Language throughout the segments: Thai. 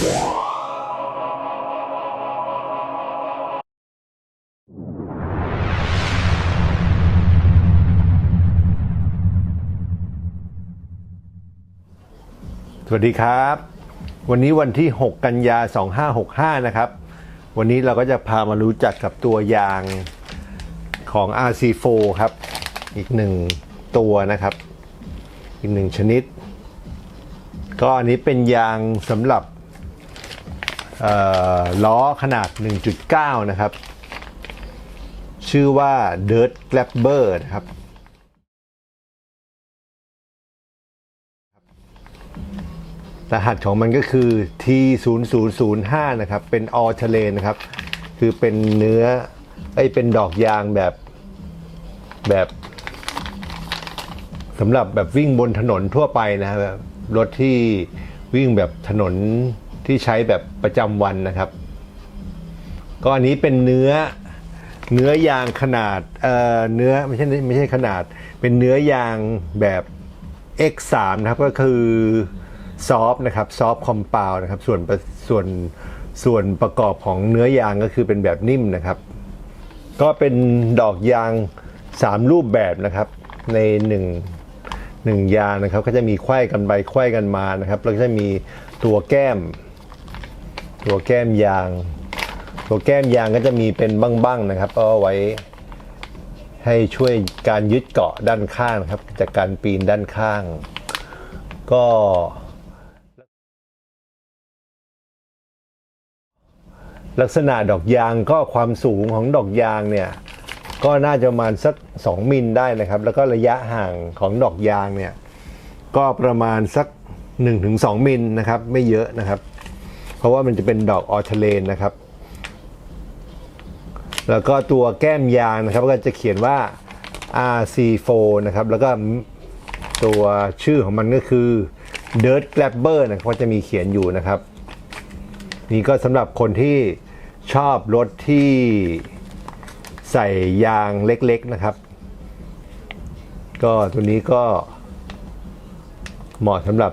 สวัสดีครับ วันนี้วันที่ 6 กันยา 2565 นะครับ วันนี้เราก็จะพามารู้จักกับตัวยางของ RC4 ครับ อีกหนึ่งตัวนะครับ อีกหนึ่งชนิด ก็อันนี้เป็นยางสำหรับ ล้อขนาด 1.9 นะครับ ชื่อว่า Dirt Grabber นะครับ รหัสของมันก็คือ T 0 0 0 5 นะครับ เป็นออทะเลนะครับ คือเป็นเนื้อไอเป็นดอกยางแบบแบบสำหรับแบบวิ่งบนถนนทั่วไปนะครับรถที่วิ่งแบบถนน ที่ใช้แบบประจำวันนะครับ ก็อันนี้เป็นเนื้อเนื้อยางขนาดเอ่อเนื้อไม่ใช่ไม่ใช่ขนาด เป็นเนื้อยางแบบ X3 นะครับก็คือซอฟนะครับซอฟคอมเปลนะครับส่วนส่วนส่วนประกอบของเนื้อยางก็คือเป็นแบบนิ่มนะครับ ก็เป็นดอกยาง 3 รูปแบบนะครับ ใน1 1ยางนะครับ ก็จะมีไขว้กันไปไขว้กันมานะครับ แล้วก็จะมีตัวแก้ม ตัวแก้มยาง ตัวแก้มยางก็จะมีเป็นบ้างๆนะครับก็เอาไว้ให้ช่วยการยึดเกาะด้านข้างนะครับ จากการปีนด้านข้าง ก็ลักษณะดอกยางก็ความสูงของดอกยางเนี่ย ก็น่าจะประมาณสัก 2 มิลได้นะครับ แล้วก็ระยะห่างของดอกยางเนี่ย ก็ประมาณสัก 1-2 มิลนะครับ ไม่เยอะนะครับ เพราะว่ามันจะเป็นดอกออทเลนนะครับ แล้วก็ตัวแก้มยางนะครับก็จะเขียนว่า RC4 นะครับ แล้วก็ตัวชื่อของมันก็คือ Dirt Grabber นะครับก็จะมีเขียนอยู่นะครับ นี่ก็สำหรับคนที่ชอบรถที่ใส่ยางเล็กๆนะครับ ก็ตัวนี้ก็เหมาะสำหรับ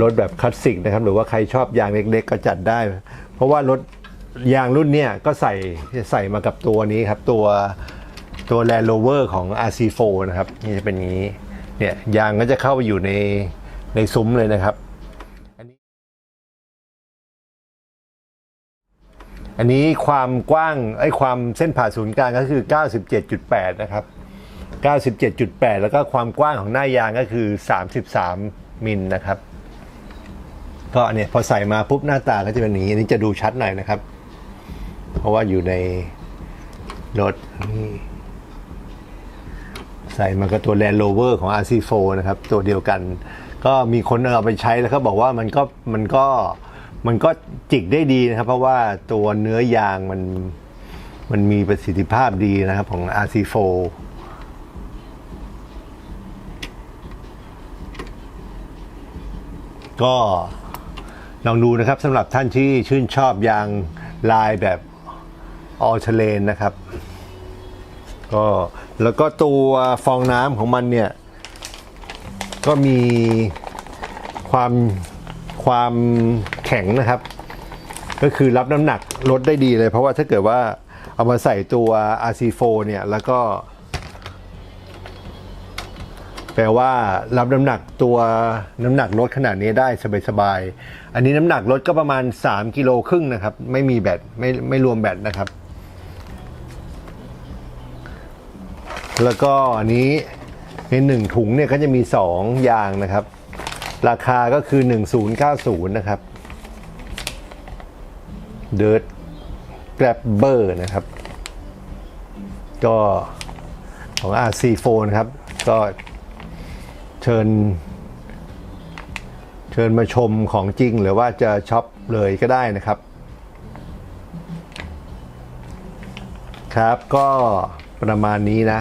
รถแบบคลาสสิกนะครับ หรือว่าใครชอบยางเล็กๆ ก็จัดได้ เพราะว่ารถยางรุ่นเนี้ยก็ใส่ใส่มากับตัวนี้ครับ ตัวตัว Land Rover ของ RC4 นะครับ นี่จะเป็นอย่างนี้เนี่ยยางก็จะเข้าไปอยู่ในในซุ้มเลยนะครับ อันนี้ความกว้างไอ้ความเส้นผ่าศูนย์กลางก็คือ 97.8 นะครับ 97.8 แล้วก็ความกว้างของหน้ายางก็คือ 33 มิลนะครับ ก็เนี่ยพอใส่มาปุ๊บหน้าตาก็จะเป็นอย่างนี้อันนี้จะดูชัดหน่อยนะครับ เพราะว่าอยู่ในรถนี่ใส่มากับตัว Land Rover ของ RC4 นะครับ ตัวเดียวกัน ก็มีคนเอาไปใช้แล้วเขาบอกว่ามันก็มันก็มันก็จิกได้ดีนะครับ เพราะว่าตัวเนื้อยางมันมันมีประสิทธิภาพดีนะครับของ RC4 ก็ ลองดูนะครับสำหรับท่านที่ชื่นชอบยางลายแบบออเทเลนนะครับ ก็แล้วก็ตัวฟองน้ำของมันเนี่ย ก็มีความความแข็งนะครับ ก็คือรับน้ำหนักลดได้ดีเลย เพราะว่าถ้าเกิดว่าเอามาใส่ตัว RC4 เนี่ยแล้วก็ แปลว่ารับน้ำหนักตัวน้ำหนักลดขนาดนี้ได้สบายๆ อันนี้น้ำหนักลดก็ประมาณ 3กิโลครึ่งนะครับ ไม่มีแบตไม่ไม่รวมแบตนะครับ แล้วก็อันนี้ในหนึ่งถุงเนี่ยก็จะมี 2 อย่างนะครับ ราคาก็คือ 1090 นะครับ Dirt Grabber นะครับ ก็ของ RC4 นะครับ ก็ ชิญ เชิญมาชมของจริงหรือว่าจะช็อปเลยก็ได้นะครับ ครับก็ประมาณนี้นะ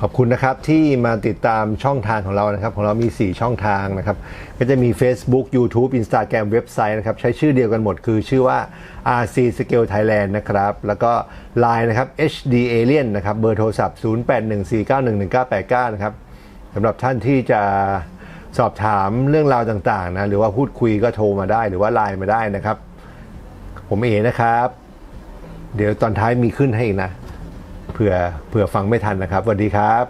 ขอบคุณนะครับที่มาติดตามช่องทางของเรานะครับ ของเรามี 4 ช่องทางนะครับ ก็จะมี Facebook YouTube Instagram เว็บไซต์นะครับ ใช้ชื่อเดียวกันหมดคือชื่อว่า RC Scale Thailand นะครับ แล้วก็ Line นะครับ HD Alien นะครับ เบอร์โทรศัพท์ 0814911989 นะครับ สำหรับท่านที่จะสอบถามเรื่องราวต่างๆนะหรือว่าพูดคุยก็โทรมาได้หรือว่าไลน์มาได้นะครับ ผมเอนะครับ เดี๋ยวตอนท้ายมีขึ้นให้นะเผื่อเผื่อฟังไม่ทันนะครับสวัสดีครับ